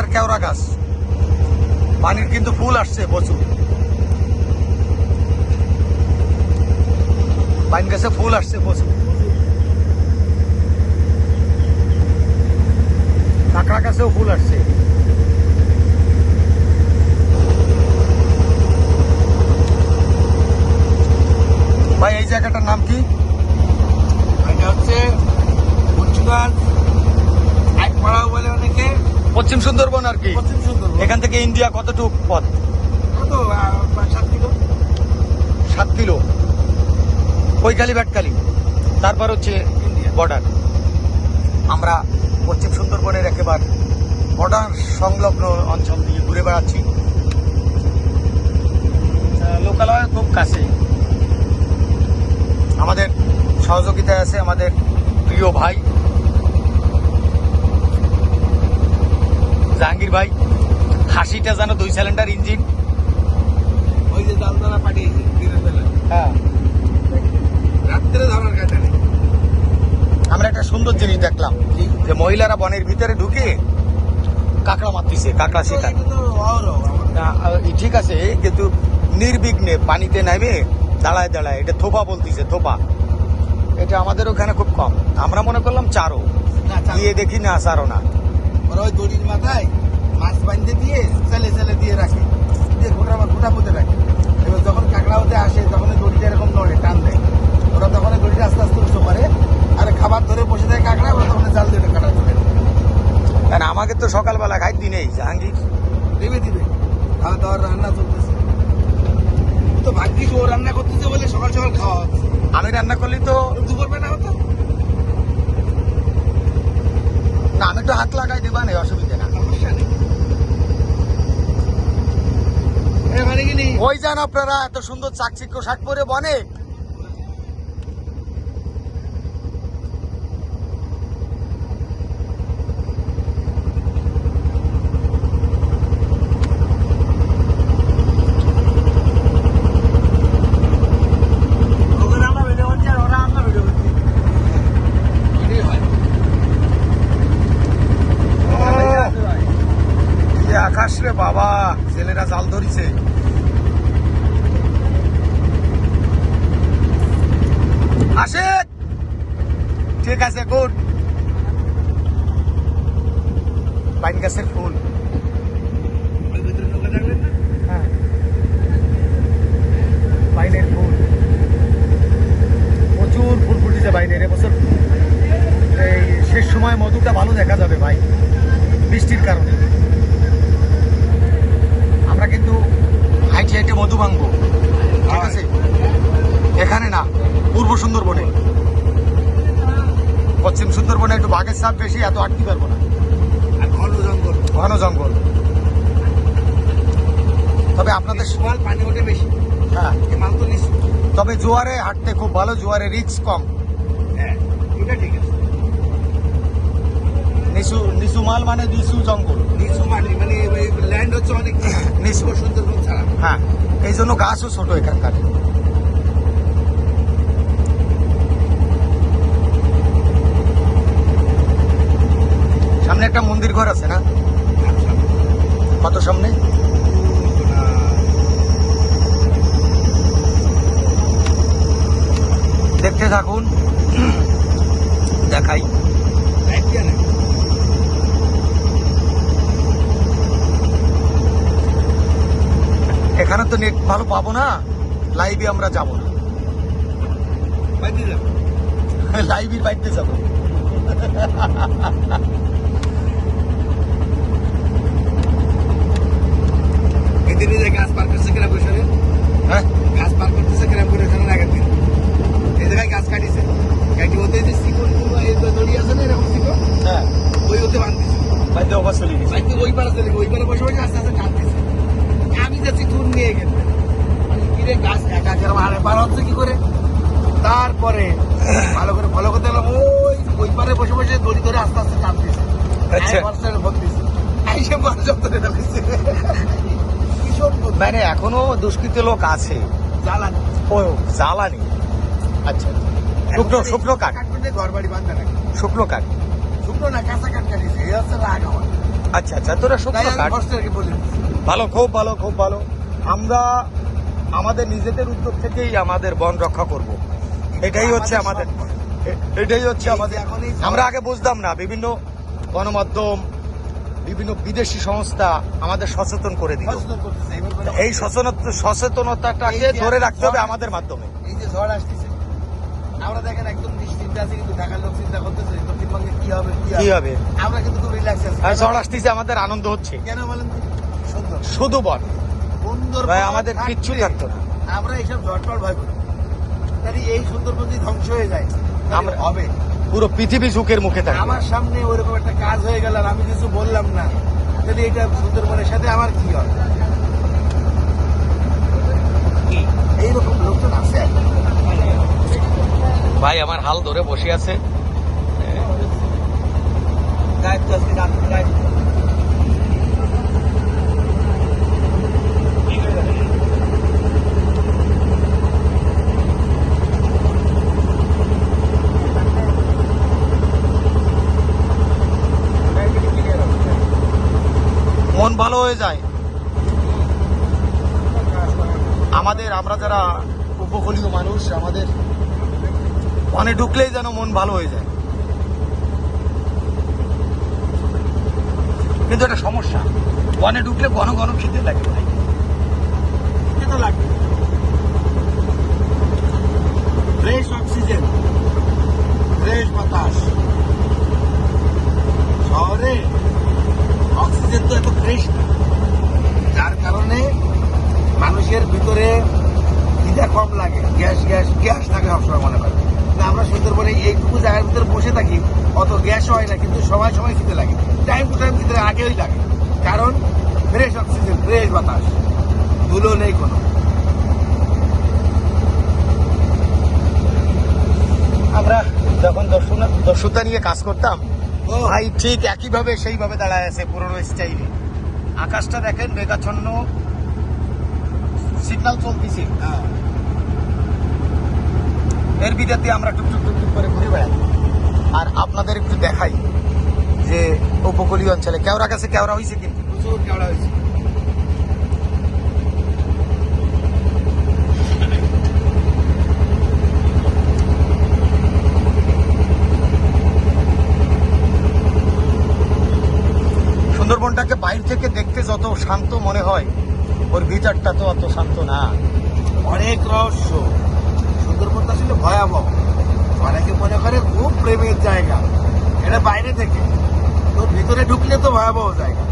আর কেওড়া গাছ। পানির কিন্তু ফুল আসছে প্রচুর। পাইন গাছে ফুল আসছে প্রচুর। কাঁকড়া গাছেও ফুল আসছে। ভাই, এই জায়গাটার নাম কি এটা হচ্ছে মুন্সিগঞ্জ একপাড়াও বলে অনেকে পশ্চিম সুন্দরবন আর কি পশ্চিম সুন্দর এখান থেকে ইন্ডিয়া কতটুক পথ? কত সাত কিলো? সাত কিলো। কৈকালি ব্যাটকালি। তারপর হচ্ছে বর্ডার। আমরা পশ্চিম সুন্দরবনের একেবারে বর্ডার সংলগ্ন অঞ্চল দিয়ে ঘুরে বেড়াচ্ছি। লোকালয় খুব কাছে। আমাদের সহযোগিতায় আছে আমাদের প্রিয় ভাই জাহাঙ্গীর ভাই। হাসিটা যেন দুই সিলিন্ডার ইঞ্জিন ওই যে দালদালা পাঠিয়েছে দিনের বেলা হ্যাঁ। রাত্রে ধরার কাছে আমরা একটা সুন্দর জিনিস দেখলাম যে মহিলারা বনের ভিতরে ঢুকে কাঁকড়া মারতেছে কাঁকড়া শিকার। ঠিক আছে কিন্তু নির্বিঘ্নে পানিতে নেমে দাঁড়ায় দাঁড়ায় এটা থোপা বলতিছে থোপা। এটা আমাদের ওখানে খুব কম। আমরা মনে করলাম চারো। গিয়ে দেখি না চারো না। ওরা ওই দড়ির মাথায় মাছ বাঁধতে দিয়ে চালে চালে দিয়ে রাখে। দিয়ে গোটা গোটা পুঁতে রাখে। এবার যখন কাঁকড়া হতে আসে তখন ওই দড়িটা এরকম নড়ে টান দেয়। ওরা তখন ওই দড়িটা আস্তে আস্তে উঁচু করে আর খাবার ধরে বসে দেয় কাঁকড়া ওরা তখন জাল দিয়ে কাটা চলে কারণ আমাকে তো সকালবেলা খাই দিনেই। জাহাঙ্গীর? দেবে দিবে। খাওয়া দাওয়ার রান্না চলতেছে। তো ভাগ্যিস ও রান্না করতেছে বলে সকাল সকাল খাওয়া হচ্ছে। আমি রান্না করলি তো দুপুর বেলা হতো। না আমি তো হাত লাগাই দিবা নেই অসুবিধা না সমস্যা নেই এখানে কি নেই ওই যান আপনারা? এত সুন্দর চাকচিক্য শাক পরে বনে। আকাশ রে বাবা, ছেলেরা জাল ধরিছে। আসে ঠিক আছে, গুড। পাইন গাছের ফুল। হ্যাঁ। ফুল। প্রচুর ফুল ফুটেছে বাইনের এবছর এই শেষ সময় মধুটা ভালো দেখা যাবে ভাই, বৃষ্টির কারণে। আমরা কিন্তু হাইটে হাইটে মধু ভাঙবো। না পূর্ব সুন্দরবনে। পশ্চিম সুন্দরবনে একটু বাঘের চাপ বেশি এত আটকে পারব না। আর ঘন জঙ্গল। ঘন জঙ্গল। তবে আপনাদের পানি ওঠে বেশি। হ্যাঁ। তবে জোয়ারে হাঁটতে খুব ভালো জোয়ারে রিস্ক কম। হ্যাঁ এটা ঠিক আছে। নিচু নিচু মাল মানে নিচু জঙ্গল। নিচু মাটি মানে ল্যান্ড হচ্ছে অনেক। নিচু। সুন্দরবন ছাড়া। হ্যাঁ এই জন্য গাছও ছোট এখানকার। সামনে একটা মন্দির ঘর আছে না? কত সামনে? দেখতে থাকুন দেখাই। এখানে তো নেট ভালো পাবো না লাইভে আমরা যাব না। লাইভের বাইতে যাব। এদিনে যে গাছ পার করছে কিনা বসে হ্যাঁ? গাছ পার করতেছে কিনা করে এখানে আগের দিন। এই জায়গায় গাছ কাটিছে। কাটি ওতে যে শিকড়গুলো এই যে দড়ি আছে না এরকম শিকড়? হ্যাঁ। ওই ওতে বাঁধতেছে। চলে গেছে। ওই পারে চলে ওই পারে বসে বসে আস্তে আস্তে টানতেছে আমি যাচ্ছি টুর নিয়ে গেছে কিরে গাছ একা হাড়ে পার হচ্ছে কি করে? তারপরে ভালো করে ফলো করতে গেলাম। ওই ওই পারে বসে বসে দড়ি ধরে আস্তে আস্তে টানতেছে আচ্ছা। ভর্তিছে আইসে ঢাকছে ভীষণ মানে এখনও দুষ্কৃত লোক আছে। জ্বালানি। ও জ্বালানি। আচ্ছা শুকনো শুকনো কাঠ। কাঠ ঘর বাড়ি বান্ধা শুকনো কাঠ। শুকনো না কাঁচা কাঠ কাটিছে এই হচ্ছে রাগ আমার। আচ্ছা আচ্ছা তোরা ইয়ারকে বলি ভালো খুব ভালো খুব ভালো। আমরা আমাদের নিজেদের উদ্যোগ থেকেই আমাদের বন রক্ষা করব। এটাই হচ্ছে আমাদের এটাই হচ্ছে আমাদের আমরা আগে বুঝতাম না বিভিন্ন গণমাধ্যম বিভিন্ন বিদেশি সংস্থা আমাদের সচেতন করে দিল। এই সচেতন সচেতনতাটাকে ধরে রাখতে হবে আমাদের মাধ্যমে। এই যে ঝড় আসতেছে আমরা দেখেন একদম নিশ্চিন্তে আছি কিন্তু ঢাকার লোক চিন্তা করতেছে দক্ষিণবঙ্গে কি হবে কি হবে? আমরা কিন্তু খুব রিল্যাক্স আছি। ঝড় আসতেছে আমাদের আনন্দ হচ্ছে। কেন বলেন? সুন্দর। শুধু বন সুন্দর ভাই, আমাদের কিচ্ছু থাকতো না। আমরা এইসব ঝড় ঝড়টড় ভয় করি। এই সুন্দরবন যদি ধ্বংস হয়ে যায়। আমরা- হবে। পুরো পৃথিবী ঝুঁকের মুখে থাকে। আমার সামনে ওইরকম একটা কাজ হয়ে গেল আমি কিছু বললাম না। যদি এটা সুন্দরবনের সাথে আমার কি হবে এইরকম লোকজন আছে ভাই আমার হাল ধরে বসে আছে। দায়িত্ব আজকে রাত্রে দায়িত্ব মন ভালো হয়ে যায়। আমাদের, আমরা যারা উপকূলীয় মানুষ, আমাদের মনে ঢুকলেই যেন মন ভালো হয়ে যায়। কিন্তু একটা সমস্যা বনে ঢুকলে ঘন ঘন খেতে লাগে। ভাই তো লাগবে ফ্রেশ অক্সিজেন ফ্রেশ বাতাস শহরে অক্সিজেন তো এত ফ্রেশ না যার কারণে মানুষের ভিতরে খিদা কম লাগে গ্যাস গ্যাস গ্যাস থাকে সবসময় মনে করে না আমরা সুন্দরবনে এইটুকু জায়গার ভিতরে বসে থাকি অত গ্যাস হয় না কিন্তু সময় সময় খিদে লাগে। টাইম টু টাইম খিদে আগেই লাগে। কারণ ফ্রেশ অক্সিজেন ফ্রেশ বাতাস। ধুলো নেই কোনো। আমরা যখন দর্শনা দর্শকতা নিয়ে কাজ করতাম ও, ভাই ঠিক একইভাবে সেইভাবে দাঁড়ায় আছে পুরোনো স্টাইলে আকাশটা দেখেন মেঘাচ্ছন্ন। সিগনাল চলতেছে। হ্যাঁ। এর বিদাতে আমরা টুকটুক টুকটুক করে ঘুরে বেড়াই। আর আপনাদের একটু দেখাই। যে উপকূলীয় অঞ্চলে। কেওড়া গাছে কেওড়া হয়েছে কিন্তু প্রচুর কেওড়া হয়েছে সুন্দরবনটাকে বাইরে থেকে দেখতে যত শান্ত মনে হয় ওর ভিতরটা তো অত শান্ত না। অনেক রহস্য সুন্দরবনটা ছিল ভয়াবহ অনেকে মনে করে খুব প্রেমের জায়গা এটা বাইরে থেকে। তোর ভিতরে ঢুকলে তো ভয়াবহ জায়গা।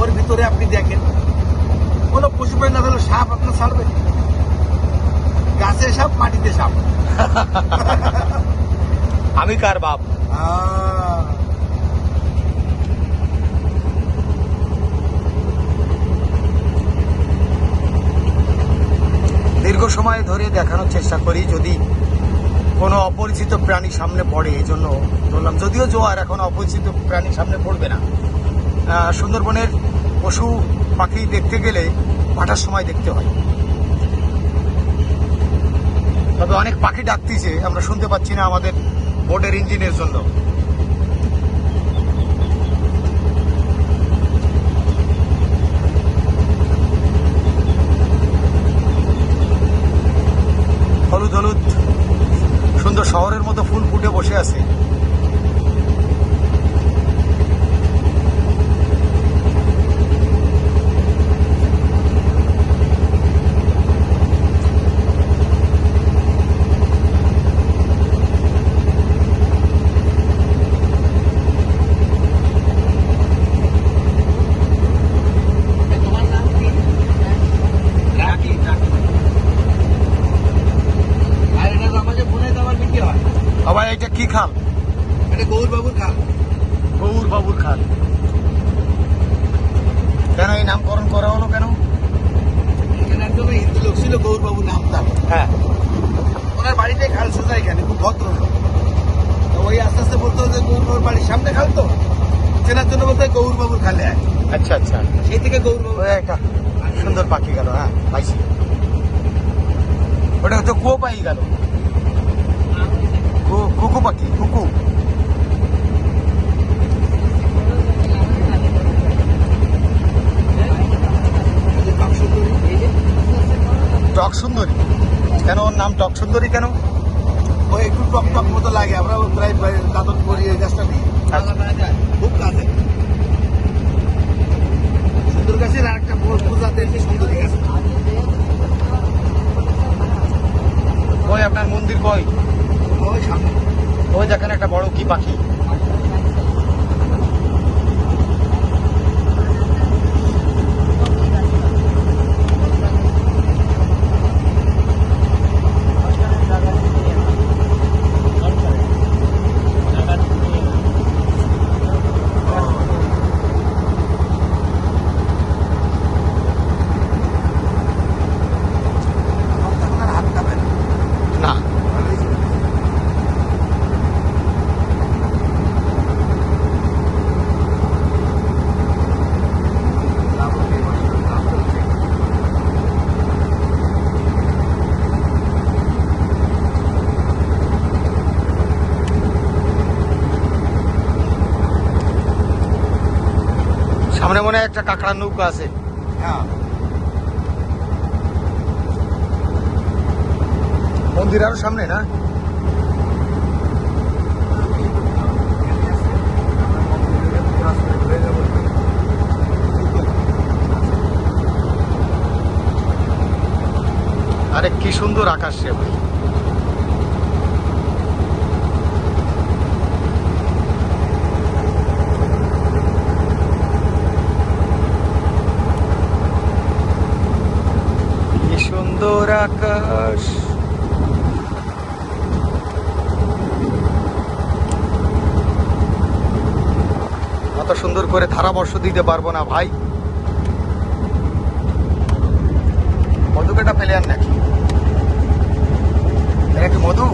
ওর ভিতরে আপনি দেখেন। কোনো পশু না হলে সাপ আপনার ছাড়বে গাছে সাপ মাটিতে সাপ। আমি কার বাপ? দীর্ঘ সময় ধরে দেখানোর চেষ্টা করি যদি কোনো অপরিচিত প্রাণী সামনে পড়ে এই জন্য বললাম, যদিও জোয়ার এখন অপরিচিত প্রাণী সামনে পড়বে না। সুন্দরবনের পশু পাখি দেখতে গেলে ভাটার সময় দেখতে হয়। তবে অনেক পাখি ডাকতেছে, আমরা শুনতে পাচ্ছি না আমাদের বোটের ইঞ্জিনের জন্য হলুদ হলুদ সুন্দর শহরের মতো ফুল ফুটে বসে আছে তোমার নাম কি রাখি রাখি আর এটা আমাদের ফোনে তো আমার বিক্রি হয় আবার এটা কি খাল এটা গৌর বাবুর খাল। গৌর খাল। কেন এই নামকরণ করা হলো কেন? এখানে একজন হিন্দু লোক ছিল গৌরবাবু নাম তার। হ্যাঁ। ওনার বাড়িতে খাল সোজা এখানে খুব ভদ্র তো ওই আস্তে আস্তে বলতো যে গৌর বাবুর বাড়ির সামনে খাল তো? চেনার জন্য বলতে হয় গৌর বাবুর খালে আচ্ছা আচ্ছা। সেই থেকে গৌর বাবু একটা সুন্দর পাখি গেল হ্যাঁ পাইছি। ওটা হচ্ছে কুয়ো পাই গেল। কুকু পাখি কুকু। সুন্দরী। কেন ওর নাম টক সুন্দরী কেন? ওই একটু টক টক মতো লাগে আমরা প্রায় দাদন করি এই গাছটা দিই খুব কাজে সুন্দর গাছের আর একটা প্রজাতির সুন্দরী গাছ। ওই আপনার মন্দির কই? ওই সামনে। ওই দেখেন একটা বড় কি পাখি। সামনে একটা কাঁকড়ার নৌকা আছে। হ্যাঁ। মন্দির আরও সামনে না? আরে কি সুন্দর আকাশ রে ভাই কি সুন্দর আকাশ অত সুন্দর করে ধারাবর্ষ দিতে পারব না, ভাই। মধুকেটা ফেলে আন নাকি? মধু।